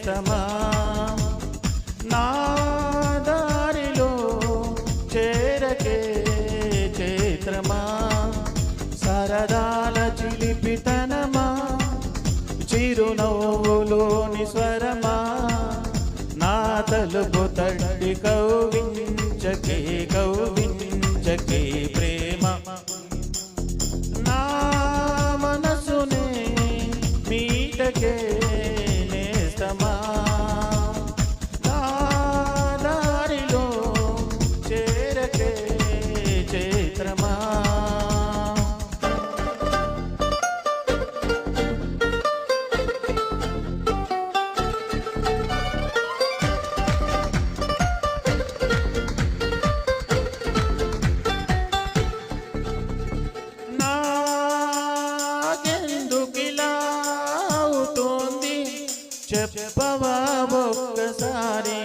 చేస్తమా నా దారిలో చేరకే చేత్రమా సరదాల చిలిపితనమా? చిరునవ్వులోని స్వరమా? నా తలుపు తట్టి కౌవి చెప్పవా ఒక్కసారి?